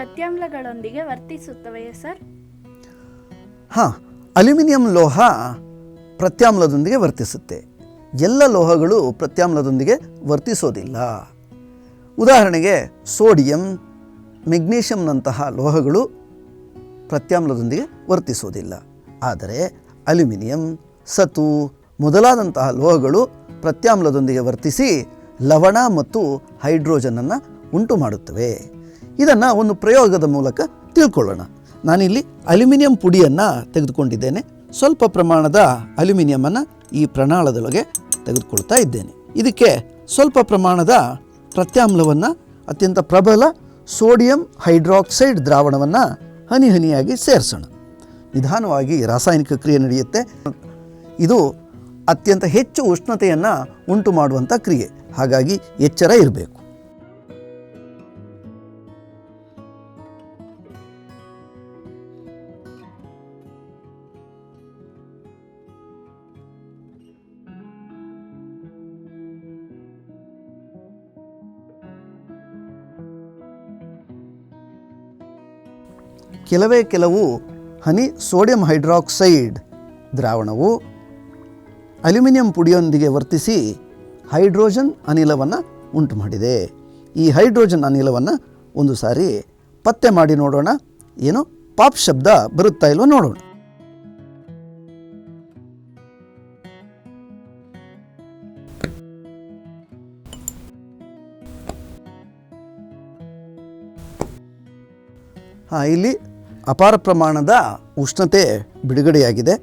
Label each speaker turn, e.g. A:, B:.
A: ಪ್ರತ್ಯಾಮ್ಲಗಳೊಂದಿಗೆ ವರ್ತಿಸುತ್ತವೆಯೇ, sir?
B: ಹಾಂ, aluminium ಲೋಹ ಪ್ರತ್ಯಾಮ್ಲದೊಂದಿಗೆ ವರ್ತಿಸುತ್ತೆ. ಎಲ್ಲ ಲೋಹಗಳು ಪ್ರತ್ಯಾಮ್ಲದೊಂದಿಗೆ ವರ್ತಿಸೋದಿಲ್ಲ. ಉದಾಹರಣೆಗೆ, ಸೋಡಿಯಂ, ಮೆಗ್ನೀಷಿಯಂನಂತಹ ಲೋಹಗಳು ಪ್ರತ್ಯಾಮ್ಲದೊಂದಿಗೆ ವರ್ತಿಸೋದಿಲ್ಲ. ಆದರೆ, ಅಲ್ಯೂಮಿನಿಯಂ, ಸತು ಮೊದಲಾದಂತಹ ಲೋಹಗಳು ಪ್ರತ್ಯಾಮ್ಲದೊಂದಿಗೆ ವರ್ತಿಸಿ ಲವಣ ಮತ್ತು ಹೈಡ್ರೋಜನನ್ನು ಉಂಟು ಮಾಡುತ್ತವೆ ಇದನ್ನು ಒಂದು ಪ್ರಯೋಗದ ಮೂಲಕ ತಿಳ್ಕೊಳ್ಳೋಣ. ನಾನಿಲ್ಲಿ ಅಲ್ಯೂಮಿನಿಯಂ ಪುಡಿಯನ್ನು ತೆಗೆದುಕೊಂಡಿದ್ದೇನೆ. ಸ್ವಲ್ಪ ಪ್ರಮಾಣದ ಅಲ್ಯೂಮಿನಿಯಮನ್ನು ಈ ಪ್ರಣಾಳದೊಳಗೆ ತೆಗೆದುಕೊಳ್ತಾ ಇದ್ದೇನೆ. ಇದಕ್ಕೆ ಸ್ವಲ್ಪ ಪ್ರಮಾಣದ ಪ್ರತ್ಯಾಮ್ಲವನ್ನು, ಅತ್ಯಂತ ಪ್ರಬಲ ಸೋಡಿಯಂ ಹೈಡ್ರಾಕ್ಸೈಡ್ ದ್ರಾವಣವನ್ನು ಹನಿ ಹನಿಯಾಗಿ ಸೇರಿಸೋಣ. ನಿಧಾನವಾಗಿ ರಾಸಾಯನಿಕ ಕ್ರಿಯೆ ನಡೆಯುತ್ತೆ. ಇದು ಅತ್ಯಂತ ಹೆಚ್ಚು ಉಷ್ಣತೆಯನ್ನು ಉಂಟು ಮಾಡುವಂಥ ಕ್ರಿಯೆ. ಹಾಗಾಗಿ ಎಚ್ಚರ ಇರಬೇಕು. ಕೆಲವೇ ಕೆಲವು ಹನಿ ಸೋಡಿಯಂ ಹೈಡ್ರಾಕ್ಸೈಡ್ ದ್ರಾವಣವು ಅಲ್ಯೂಮಿನಿಯಂ ಪುಡಿಯೊಂದಿಗೆ ವರ್ತಿಸಿ ಹೈಡ್ರೋಜನ್ ಅನಿಲವನ್ನು ಉಂಟು ಮಾಡಿದೆ ಈ ಹೈಡ್ರೋಜನ್ ಅನಿಲವನ್ನು ಒಂದು ಸಾರಿ ಪತ್ತೆ ಮಾಡಿ ನೋಡೋಣ. ಏನು ಪಾಪ್ ಶಬ್ದ ಬರುತ್ತಾ ಇಲ್ವೋ ನೋಡೋಣ. ಇಲ್ಲಿ ಅಪಾರ ಪ್ರಮಾಣದ ಉಷ್ಣತೆ ಬಿಡುಗಡೆಯಾಗಿದೆ.